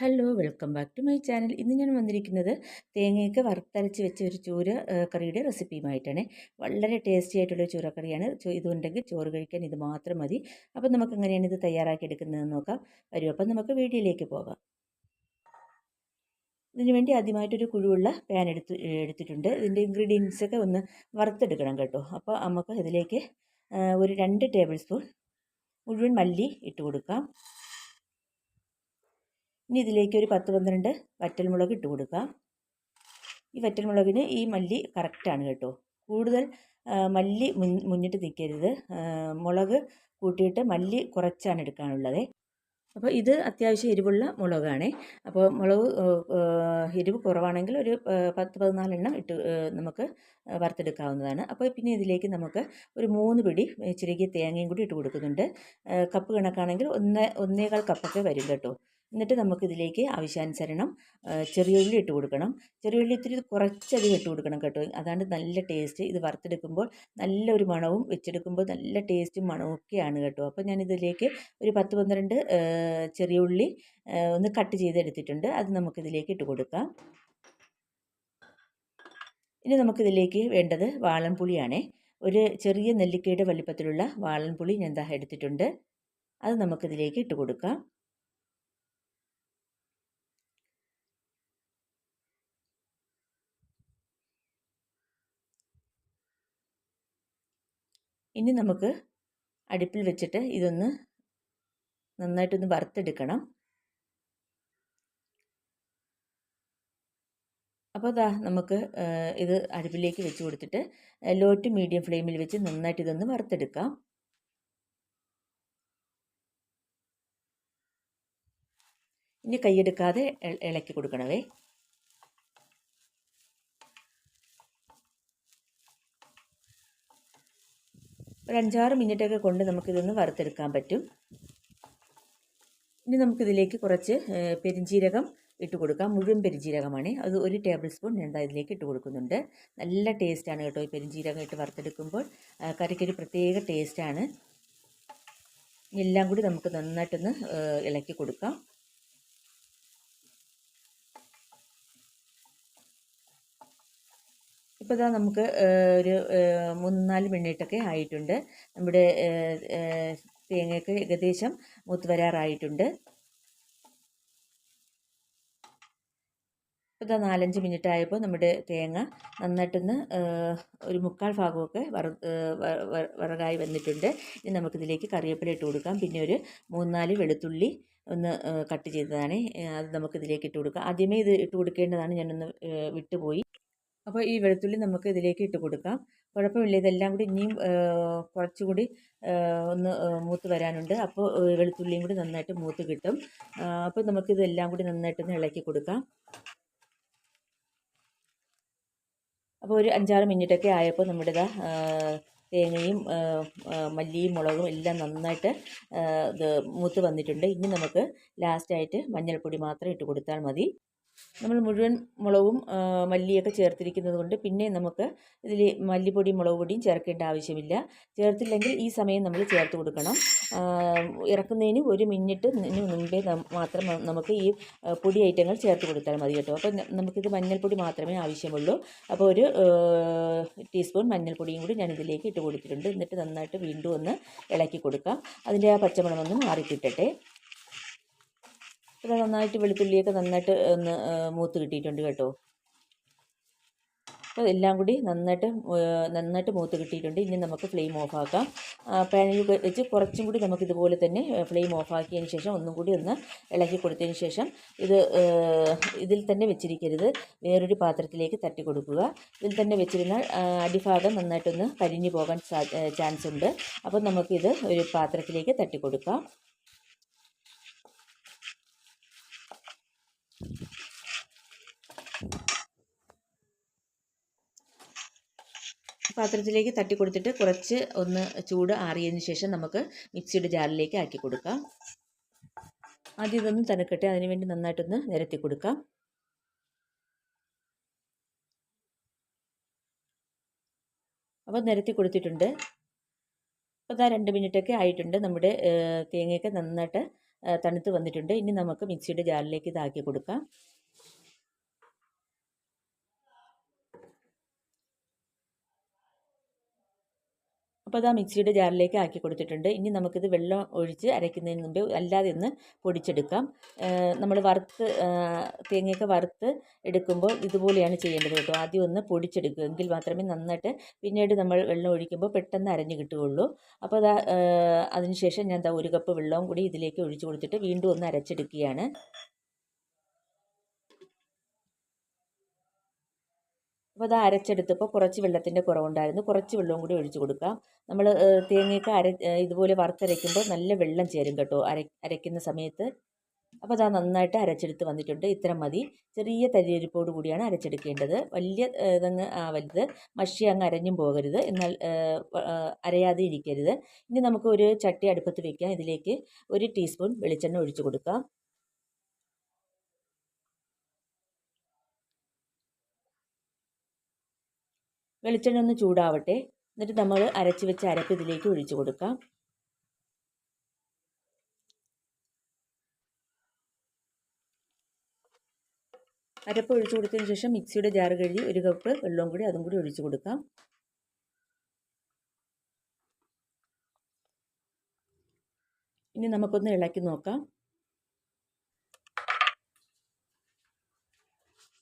Hello welcome back to my channel ഇന്ന് ഞാൻ വന്നിരിക്കുന്നത് തേങ്ങയൊക്കെ വറുത്തരച്ച് വെച്ച ഒരു ചൂര കറിയുടെ റെസിപ്പിയുമായിട്ടാണ്. വളരെ ടേസ്റ്റി ആയിട്ടുള്ള ചൂരക്കറിയാണ്. ഇതുണ്ടെങ്കിൽ ചോറ് കഴിക്കാൻ ഇത് മാത്രം മതി. അപ്പം നമുക്ക് എങ്ങനെയാണ് ഇത് തയ്യാറാക്കി എടുക്കുന്നതെന്ന് നോക്കാം. വരും അപ്പം നമുക്ക് വീഡിയോയിലേക്ക് പോകാം. ഇതിനുവേണ്ടി ആദ്യമായിട്ടൊരു കുഴുവുള്ള പാൻ എടുത്ത് എടുത്തിട്ടുണ്ട്. ഇതിന്റെ ഇൻഗ്രീഡിയൻസ് ഒക്കെ ഒന്ന് വറുത്തെടുക്കണം കേട്ടോ. അപ്പോൾ നമുക്ക് ഇതിലേക്ക് ഒരു രണ്ട് ടേബിൾ സ്പൂൺ മുഴുവൻ മല്ലി ഇട്ട് കൊടുക്കാം. ഇനി ഇതിലേക്ക് ഒരു പത്ത് പന്ത്രണ്ട് വറ്റൽമുളക് ഇട്ട് കൊടുക്കാം. ഈ വറ്റൽമുളകിന് ഈ മല്ലി കറക്റ്റാണ് കേട്ടോ. കൂടുതൽ മല്ലി മുന്നിട്ട് നിൽക്കരുത്. മുളക് കൂട്ടിയിട്ട് മല്ലി കുറച്ചാണ് എടുക്കാനുള്ളത്. അപ്പോൾ ഇത് അത്യാവശ്യം എരിവുള്ള മുളകാണ്. അപ്പോൾ മുളക് എരിവ് കുറവാണെങ്കിൽ ഒരു പത്ത് പതിനാലെണ്ണം ഇട്ട് നമുക്ക് വറുത്തെടുക്കാവുന്നതാണ്. അപ്പോൾ പിന്നെ ഇതിലേക്ക് നമുക്ക് ഒരു മൂന്ന് പിടി ചെറിയ തേങ്ങയും കൂടി ഇട്ട് കൊടുക്കുന്നുണ്ട്. കപ്പ് കണക്കാണെങ്കിൽ ഒന്ന് ഒന്നേകാൽ കപ്പൊക്കെ വരും കേട്ടോ. എന്നിട്ട് നമുക്കിതിലേക്ക് ആവശ്യാനുസരണം ചെറിയ ഉള്ളി ഇട്ട് കൊടുക്കണം. ചെറിയ ഉള്ളി ഇത്തിരി കുറച്ചധികം ഇട്ട് കൊടുക്കണം കേട്ടോ. അതാണ് നല്ല ടേസ്റ്റ്. ഇത് വറുത്തെടുക്കുമ്പോൾ നല്ലൊരു മണവും വെച്ചെടുക്കുമ്പോൾ നല്ല ടേസ്റ്റും മണവും ഒക്കെയാണ് കേട്ടോ. അപ്പോൾ ഞാനിതിലേക്ക് ഒരു പത്ത് പന്ത്രണ്ട് ചെറിയ ഉള്ളി ഒന്ന് കട്ട് ചെയ്തെടുത്തിട്ടുണ്ട്. അത് നമുക്കിതിലേക്ക് ഇട്ട് കൊടുക്കാം. ഇനി നമുക്കിതിലേക്ക് വേണ്ടത് വാളൻപുളിയാണേ. ഒരു ചെറിയ നെല്ലിക്കയുടെ വലിപ്പത്തിലുള്ള വാളൻപുളി ഞാൻ ദാ എടുത്തിട്ടുണ്ട്. അത് നമുക്കിതിലേക്ക് ഇട്ട് കൊടുക്കാം. ഇനി നമുക്ക് അടുപ്പിൽ വെച്ചിട്ട് ഇതൊന്ന് നന്നായിട്ടൊന്ന് വറുത്തെടുക്കണം. അപ്പോൾ അതാ നമുക്ക് ഇത് അടുപ്പിലേക്ക് വെച്ച് കൊടുത്തിട്ട് ലോ ടു മീഡിയം ഫ്ലെയിമിൽ വെച്ച് നന്നായിട്ട് ഇതൊന്ന് വറുത്തെടുക്കാം. ഇനി കൈയെടുക്കാതെ ഇളക്കി കൊടുക്കണവേ ഒരു അഞ്ചാറ് മിനിറ്റൊക്കെ കൊണ്ട് നമുക്കിതൊന്ന് വറുത്തെടുക്കാൻ പറ്റും. ഇനി നമുക്കിതിലേക്ക് കുറച്ച് പെരിഞ്ജീരകം ഇട്ട് കൊടുക്കാം. മുഴുവൻ പെരിഞ്ജീരകമാണ് അത് ഒരു ടേബിൾ സ്പൂൺ ഞാൻ ഇതിലേക്ക് ഇട്ട് കൊടുക്കുന്നുണ്ട്. നല്ല ടേസ്റ്റാണ് കേട്ടോ ഈ പെരിഞ്ജീരകം ഇട്ട് വറുത്തെടുക്കുമ്പോൾ. കറിക്കൊരു പ്രത്യേക ടേസ്റ്റാണ്. എല്ലാം കൂടി നമുക്ക് നന്നായിട്ടൊന്ന് ഇളക്കി കൊടുക്കാം. ഇപ്പോൾ ഇതാ നമുക്ക് ഒരു മൂന്നാൽ മിനിറ്റൊക്കെ ആയിട്ടുണ്ട്. നമ്മുടെ തേങ്ങയൊക്കെ ഏകദേശം മൂത്ത് വരാറായിട്ടുണ്ട് ഇതാ നാലഞ്ച് മിനിറ്റ് ആയപ്പോൾ നമ്മുടെ തേങ്ങ നന്നായിട്ടൊന്ന് ഒരു മുക്കാൽ ഭാഗമൊക്കെ വറ വറകായി വന്നിട്ടുണ്ട്. ഇനി നമുക്കിതിലേക്ക് കറിവേപ്പില ഇട്ട് കൊടുക്കാം. പിന്നെ ഒരു മൂന്നാൽ വെളുത്തുള്ളി ഒന്ന് കട്ട് ചെയ്തതാണ്. അത് നമുക്കിതിലേക്ക് ഇട്ട് കൊടുക്കാം. ആദ്യമേ ഇത് ഇട്ട് കൊടുക്കേണ്ടതാണ്. ഞാനൊന്ന് വിട്ടുപോയി. അപ്പോൾ ഈ വെളുത്തുള്ളി നമുക്ക് ഇതിലേക്ക് ഇട്ട് കൊടുക്കാം. കുഴപ്പമില്ല ഇതെല്ലാം കൂടി ഇനിയും കുറച്ചുകൂടി ഒന്ന് മൂത്ത് വരാനുണ്ട്. അപ്പോൾ വെളുത്തുള്ളിയും കൂടി നന്നായിട്ട് മൂത്ത് കിട്ടും. അപ്പോൾ നമുക്കിതെല്ലാം കൂടി നന്നായിട്ടൊന്ന് ഇളക്കി കൊടുക്കാം. അപ്പോൾ ഒരു അഞ്ചാറ് മിനിറ്റൊക്കെ ആയപ്പോൾ നമ്മുടെ ഇതാ തേങ്ങയും മല്ലിയും മുളകും എല്ലാം നന്നായിട്ട് ഇത് മൂത്ത് വന്നിട്ടുണ്ട്. ഇനി നമുക്ക് ലാസ്റ്റായിട്ട് മഞ്ഞൾപ്പൊടി മാത്രം ഇട്ട് കൊടുത്താൽ മതി. നമ്മൾ മുഴുവൻ മുളകും മല്ലിയൊക്കെ ചേർത്തിരിക്കുന്നത് കൊണ്ട് പിന്നെ നമുക്ക് ഇതിൽ മല്ലിപ്പൊടിയും മുളക് പൊടിയും ചേർക്കേണ്ട ആവശ്യമില്ല. ചേർത്തില്ലെങ്കിൽ ഈ സമയം നമ്മൾ ചേർത്ത് കൊടുക്കണം. ഇറക്കുന്നതിന് ഒരു മിനിറ്റ് മുൻപേ മാത്രം നമുക്ക് ഈ പൊടി ഐറ്റങ്ങൾ ചേർത്ത് കൊടുത്താൽ മതി കേട്ടോ. അപ്പോൾ നമുക്കിത് മഞ്ഞൾപ്പൊടി മാത്രമേ ആവശ്യമുള്ളൂ. അപ്പോൾ ഒരു ടീസ്പൂൺ മഞ്ഞൾപ്പൊടിയും കൂടി ഞാൻ ഇതിലേക്ക് ഇട്ട് കൊടുത്തിട്ടുണ്ട്. എന്നിട്ട് നന്നായിട്ട് വീണ്ടും ഒന്ന് ഇളക്കി കൊടുക്കാം. അതിന്റെ ആ പച്ചമണമൊന്ന് മാറിക്കിട്ടട്ടെ. ഇത് നന്നായിട്ട് വെളുത്തുള്ളിയൊക്കെ നന്നായിട്ട് ഒന്ന് മൂത്ത് കിട്ടിയിട്ടുണ്ട് കേട്ടോ. അപ്പോൾ എല്ലാം കൂടി നന്നായിട്ട് നന്നായിട്ട് മൂത്ത് കിട്ടിയിട്ടുണ്ട്. ഇനി നമുക്ക് ഫ്ലെയിം ഓഫാക്കാം പാനിൽ വെച്ച് കുറച്ചും കൂടി നമുക്ക് ഇതുപോലെ തന്നെ ഫ്ലെയിം ഓഫാക്കിയതിന് ശേഷം ഒന്നും കൂടി ഒന്ന് ഇളക്കി കൊടുത്തതിന് ശേഷം ഇത് ഇതിൽ തന്നെ വെച്ചിരിക്കരുത്. വേറൊരു പാത്രത്തിലേക്ക് തട്ടി കൊടുക്കുക. ഇതിൽ തന്നെ വെച്ചിരുന്നാൽ അടിഭാഗം നന്നായിട്ടൊന്ന് കരിഞ്ഞു പോകാൻ ചാൻസ് ഉണ്ട് അപ്പോൾ നമുക്കിത് ഒരു പാത്രത്തിലേക്ക് തട്ടി കൊടുക്കാം. പാത്രത്തിലേക്ക് തട്ടി കൊടുത്തിട്ട് കുറച്ച് ഒന്ന് ചൂട് ആറിയതിന് ശേഷം നമുക്ക് മിക്സിയുടെ ജാറിലേക്ക് ആക്കി കൊടുക്കാം. ആദ്യം ഇതൊന്ന് തണുക്കട്ടെ അതിനുവേണ്ടി നന്നായിട്ടൊന്ന് നിരത്തി കൊടുക്കാം. അപ്പോൾ നിരത്തി കൊടുത്തിട്ടുണ്ട്. അപ്പോൾ അതാ രണ്ട് മിനിറ്റൊക്കെ ആയിട്ടുണ്ട്. നമ്മുടെ തേങ്ങയൊക്കെ നന്നായിട്ട് തണുത്ത് വന്നിട്ടുണ്ട്. ഇനി നമുക്ക് മിക്സിയുടെ ജാറിലേക്ക് ഇതാക്കി കൊടുക്കാം. അപ്പോൾ അത് ആ മിക്സിയുടെ ജാറിലേക്ക് ആക്കി കൊടുത്തിട്ടുണ്ട്. ഇനി നമുക്കിത് വെള്ളം ഒഴിച്ച് അരയ്ക്കുന്നതിന് മുമ്പേ അല്ലാതെ ഒന്ന് പൊടിച്ചെടുക്കാം. നമ്മൾ വറുത്ത് തേങ്ങയൊക്കെ വറുത്ത് എടുക്കുമ്പോൾ ഇതുപോലെയാണ് ചെയ്യേണ്ടത് കേട്ടോ. ആദ്യം ഒന്ന് പൊടിച്ചെടുക്കുക. എങ്കിൽ മാത്രമേ നന്നായിട്ട് പിന്നീട് നമ്മൾ വെള്ളം ഒഴിക്കുമ്പോൾ പെട്ടെന്ന് അരഞ്ഞു കിട്ടുകയുള്ളൂ. അപ്പോൾ അതാ അതിനുശേഷം ഞാൻ എന്താ ഒരു കപ്പ് വെള്ളവും കൂടി ഇതിലേക്ക് ഒഴിച്ച് കൊടുത്തിട്ട് വീണ്ടും ഒന്ന് അരച്ചെടുക്കുകയാണ്. അപ്പോൾ അത് അരച്ചെടുത്തപ്പോൾ കുറച്ച് വെള്ളത്തിന്റെ കുറവുണ്ടായിരുന്നു. കുറച്ച് വെള്ളവും കൂടി ഒഴിച്ച് കൊടുക്കാം നമ്മൾ തേങ്ങയൊക്കെ അര ഇതുപോലെ വറുത്തരയ്ക്കുമ്പോൾ നല്ല വെള്ളം ചേരും കേട്ടോ അര അരയ്ക്കുന്ന സമയത്ത്. അപ്പോൾ അതാ നന്നായിട്ട് അരച്ചെടുത്ത് വന്നിട്ടുണ്ട്. ഇത്ര മതി. ചെറിയ തരിയരിപ്പോട് കൂടിയാണ് അരച്ചെടുക്കേണ്ടത്. വലിയ ഇതങ്ങ് ആവരുത് മഷി അങ്ങ് അരഞ്ഞും പോകരുത്. എന്നാൽ അരയാതെ ഇരിക്കരുത്. ഇനി നമുക്ക് ഒരു ചട്ടി അടുപ്പത്ത് വയ്ക്കാം ഇതിലേക്ക് ഒരു ടീസ്പൂൺ വെളിച്ചെണ്ണ ഒഴിച്ച് കൊടുക്കാം. വെളിച്ചെണ്ണ ഒന്ന് ചൂടാവട്ടെ. എന്നിട്ട് നമ്മൾ അരച്ച് വെച്ച അരപ്പ് ഇതിലേക്ക് ഒഴിച്ചു കൊടുക്കാം. അരപ്പ് ഒഴിച്ചു കൊടുത്തതിന് ശേഷം മിക്സിയുടെ ജാറ് കഴുകി ഒരു കപ്പ് വെള്ളവും കൂടി അതും കൂടി ഒഴിച്ചു കൊടുക്കാം. ഇനി നമുക്കൊന്ന് ഇളക്കി നോക്കാം.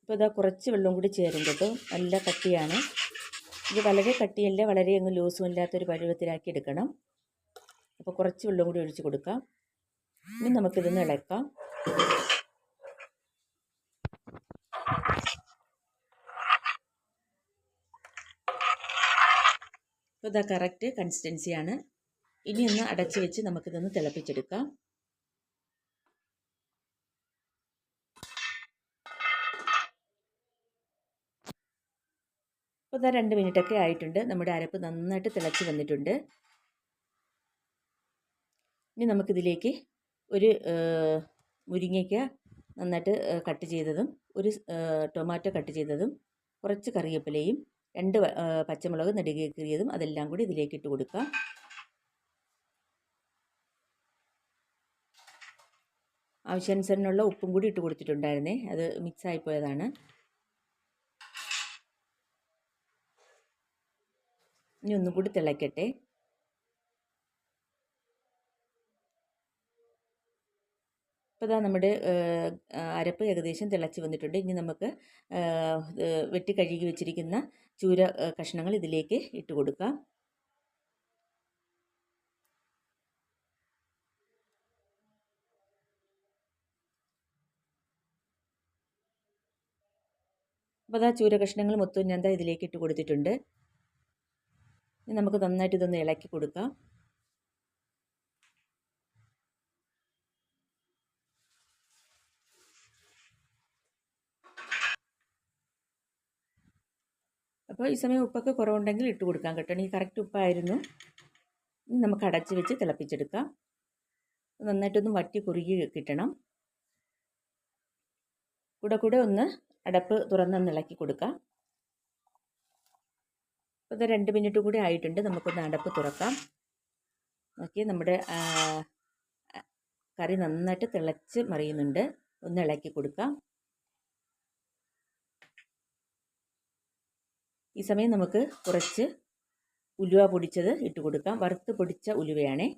ഇപ്പോൾ ഇതാ കുറച്ച് വെള്ളം കൂടി ചേരും കേട്ടോ. നല്ല കട്ടിയാണ്. ഇത് വളരെ കട്ടിയല്ല വളരെ അങ്ങ് ലൂസും ഇല്ലാത്തൊരു പരുവത്തിലാക്കി എടുക്കണം. അപ്പോൾ കുറച്ച് വെള്ളം കൂടി ഒഴിച്ച് കൊടുക്കാം. ഇനി നമുക്കിതൊന്ന് ഇളക്കാം. അപ്പോൾ ഇതാ കറക്റ്റ് കൺസിസ്റ്റൻസിയാണ് ഇനി ഒന്ന് അടച്ച് വെച്ച് നമുക്കിതൊന്ന് തിളപ്പിച്ചെടുക്കാം. അപ്പോൾ ഇതാ രണ്ട് മിനിറ്റൊക്കെ ആയിട്ടുണ്ട്. നമ്മുടെ അരപ്പ് നന്നായിട്ട് തിളച്ച് വന്നിട്ടുണ്ട്. ഇനി നമുക്കിതിലേക്ക് ഒരു മുരിങ്ങയ്ക്ക നന്നായിട്ട് കട്ട് ചെയ്തതും ഒരു ടൊമാറ്റോ കട്ട് ചെയ്തതും കുറച്ച് കറിവേപ്പിലയും രണ്ട് പച്ചമുളക് നെടുകെ അതെല്ലാം കൂടി ഇതിലേക്ക് ഇട്ട് കൊടുക്കുക ആവശ്യാനുസരണമുള്ള ഉപ്പും കൂടി ഇട്ട് കൊടുത്തിട്ടുണ്ടായിരുന്നേ. അത് മിക്സ് ആയിപ്പോയതാണ് ഇനി ഒന്നും കൂടി തിളയ്ക്കട്ടെ ഇപ്പോൾ ഇതാ നമ്മുടെ അരപ്പ് ഏകദേശം തിളച്ച് വന്നിട്ടുണ്ട്. ഇനി നമുക്ക് വെട്ടി കഴുകി വെച്ചിരിക്കുന്ന ചൂര കഷ്ണങ്ങൾ ഇതിലേക്ക് ഇട്ട് കൊടുക്കാം. അപ്പോൾ അതാ ചൂര കഷ്ണങ്ങൾ മൊത്തം ഞാൻ ഇതിലേക്ക് ഇട്ട് കൊടുത്തിട്ടുണ്ട്. ഇനി നമുക്ക് നന്നായിട്ട് ഇതൊന്ന് ഇളക്കി കൊടുക്കാം. അപ്പോൾ ഈ സമയം ഉപ്പൊക്കെ കുറവുണ്ടെങ്കിൽ ഇട്ട് കൊടുക്കാം കേട്ടോ. ഇനി കറക്റ്റ് ഉപ്പായിരുന്നു. ഇനി നമുക്ക് അടച്ച് വെച്ച് തിളപ്പിച്ചെടുക്കാം. നന്നായിട്ടൊന്ന് വറ്റി കുറുകി കിട്ടണം. കൂടെ കൂടെ ഒന്ന് അടപ്പ് തുറന്നൊന്ന് ഇളക്കി കൊടുക്കാം. അപ്പോൾ ഇത് രണ്ട് മിനിറ്റ് കൂടി ആയിട്ടുണ്ട്. നമുക്കൊന്ന് അടപ്പ് തുറക്കാം. നോക്കി നമ്മുടെ കറി നന്നായിട്ട് തിളച്ച് മറിയുന്നുണ്ട്. ഒന്ന് ഇളക്കി കൊടുക്കാം. ഈ സമയം നമുക്ക് കുറച്ച് ഉലുവ പൊടിച്ചത് ഇട്ട് കൊടുക്കാം. വറുത്ത് പൊടിച്ച ഉലുവയാണേ.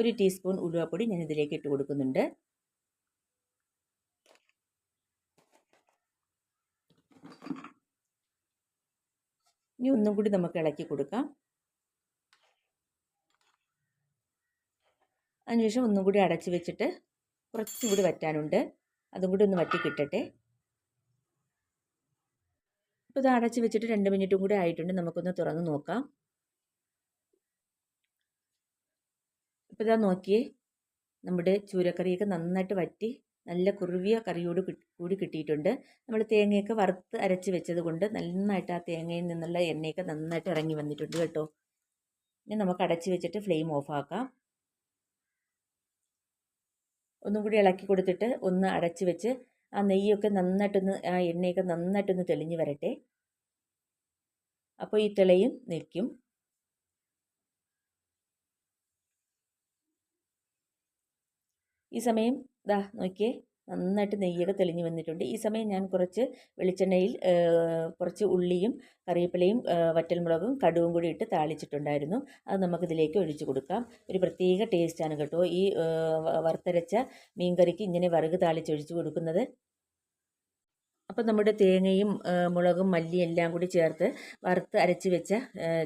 ഒരു ടീസ്പൂൺ ഉലുവപ്പൊടി ഞാൻ ഇതിലേക്ക് ഇട്ട് കൊടുക്കുന്നുണ്ട്. ഇനി ഒന്നും കൂടി നമുക്ക് ഇളക്കി കൊടുക്കാം. അതിനുശേഷം ഒന്നും കൂടി അടച്ച് വെച്ചിട്ട് കുറച്ചുകൂടി വറ്റാനുണ്ട്. അതും കൂടി ഒന്ന് വറ്റി കിട്ടട്ടെ. ഇപ്പോൾ ഇത് അടച്ച് വെച്ചിട്ട് രണ്ട് മിനിറ്റും കൂടി ആയിട്ടുണ്ട്. നമുക്കൊന്ന് തുറന്ന് നോക്കാം. ഇപ്പോൾ ഇതാ നോക്കിയേ നമ്മുടെ ചൂരക്കറിയൊക്കെ നന്നായിട്ട് വറ്റി നല്ല കുറുവിയ കറിയോട് കൂടി കിട്ടിയിട്ടുണ്ട്. നമ്മൾ തേങ്ങയൊക്കെ വറുത്ത് അരച്ച് വെച്ചത് കൊണ്ട് നന്നായിട്ട് ആ തേങ്ങയിൽ നിന്നുള്ള എണ്ണയൊക്കെ നന്നായിട്ട് ഇറങ്ങി വന്നിട്ടുണ്ട് കേട്ടോ. ഇനി നമുക്ക് അടച്ച് വെച്ചിട്ട് ഫ്ലെയിം ഓഫാക്കാം. ഒന്നും കൂടി ഇളക്കി കൊടുത്തിട്ട് ഒന്ന് അടച്ച് വെച്ച് ആ നെയ്യൊക്കെ നന്നായിട്ടൊന്ന് ആ എണ്ണയൊക്കെ നന്നായിട്ടൊന്ന് തെളിഞ്ഞ് വരട്ടെ. അപ്പോൾ ഈ തിളയും നിൽക്കും. ഈ സമയം ദാ നോക്കിയേ നന്നായിട്ട് നെയ്യൊക്കെ തെളിഞ്ഞു വന്നിട്ടുണ്ട്. ഈ സമയം ഞാൻ കുറച്ച് വെളിച്ചെണ്ണയിൽ കുറച്ച് ഉള്ളിയും കറിവേപ്പിലയും വറ്റൽമുളകും കടുവും കൂടി ഇട്ട് താളിച്ചിട്ടുണ്ടായിരുന്നു. അത് നമുക്കിതിലേക്ക് ഒഴിച്ചു കൊടുക്കാം. ഒരു പ്രത്യേക ടേസ്റ്റാണ് കേട്ടോ ഈ വറുത്തരച്ച മീൻ കറിക്ക് ഇങ്ങനെ വറുക് താളിച്ച് ഒഴിച്ചു കൊടുക്കുന്നത്. അപ്പോൾ നമ്മുടെ തേങ്ങയും മുളകും മല്ലിയും എല്ലാം കൂടി ചേർത്ത് വറുത്ത് അരച്ച് വെച്ച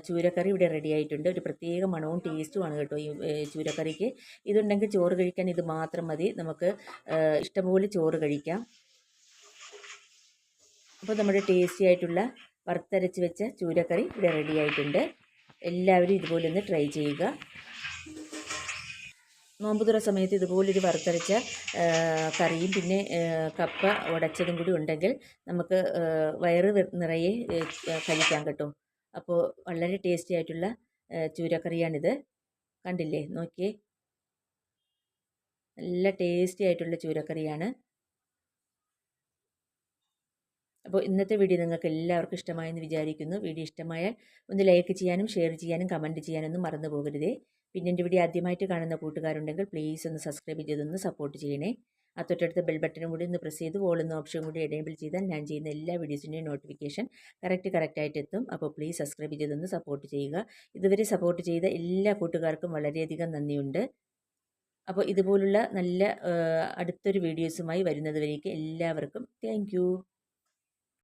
ചൂരക്കറി ഇവിടെ റെഡി ആയിട്ടുണ്ട്. ഒരു പ്രത്യേക മണവും ടേസ്റ്റുമാണ് കേട്ടോ ഈ ചൂരക്കറിക്ക്. ഇതുണ്ടെങ്കിൽ ചോറ് കഴിക്കാൻ ഇത് മാത്രം മതി. നമുക്ക് ഇഷ്ടംപോലെ ചോറ് കഴിക്കാം. അപ്പോൾ നമ്മുടെ ടേസ്റ്റി ആയിട്ടുള്ള വറുത്തരച്ച് വെച്ച ചൂരക്കറി ഇവിടെ റെഡി ആയിട്ടുണ്ട്. എല്ലാവരും ഇതുപോലെ ഒന്ന് ട്രൈ ചെയ്യുക. നോമ്പുതുറ സമയത്ത് ഇതുപോലൊരു വറുത്തരച്ച കറിയും പിന്നെ കപ്പ ഉടച്ചതും കൂടി ഉണ്ടെങ്കിൽ നമുക്ക് വയറ് നിറയെ കഴിക്കാൻ കിട്ടും. അപ്പോൾ വളരെ ടേസ്റ്റി ആയിട്ടുള്ള ചൂരക്കറിയാണിത്. കണ്ടില്ലേ? നോക്കിയേ. നല്ല ടേസ്റ്റി ആയിട്ടുള്ള ചൂരക്കറിയാണ്. അപ്പോൾ ഇന്നത്തെ വീഡിയോ നിങ്ങൾക്ക് എല്ലാവർക്കും ഇഷ്ടമായെന്ന് വിചാരിക്കുന്നു. വീഡിയോ ഇഷ്ടമായാൽ ഒന്ന് ലൈക്ക് ചെയ്യാനും ഷെയർ ചെയ്യാനും കമന്റ് ചെയ്യാനൊന്നും മറന്നു പോകരുതേ. പിന്നെ എന്റെ വീഡിയോ ആദ്യമായിട്ട് കാണുന്ന കൂട്ടുകാരുണ്ടെങ്കിൽ പ്ലീസ് ഒന്ന് സബ്സ്ക്രൈബ് ചെയ്തൊന്ന് സപ്പോർട്ട് ചെയ്യണേ. ആ തൊട്ടടുത്ത ബെൽ ബട്ടനും കൂടി ഒന്ന് പ്രസ് ചെയ്ത് ഓൾ എന്ന ഓപ്ഷൻ കൂടി എനേബിൾ ചെയ്താൽ ഞാൻ ചെയ്യുന്ന എല്ലാ വീഡിയോസിന്റെയും നോട്ടിഫിക്കേഷൻ കറക്റ്റ് കറക്റ്റായിട്ട് എത്തും. അപ്പോൾ പ്ലീസ് സബ്സ്ക്രൈബ് ചെയ്തൊന്ന് സപ്പോർട്ട് ചെയ്യുക. ഇതുവരെ സപ്പോർട്ട് ചെയ്ത എല്ലാ കൂട്ടുകാർക്കും വളരെയധികം നന്ദിയുണ്ട്. അപ്പോൾ ഇതുപോലുള്ള നല്ല അടുത്തൊരു വീഡിയോസുമായി വരുന്നതുവരേക്ക് എല്ലാവർക്കും താങ്ക്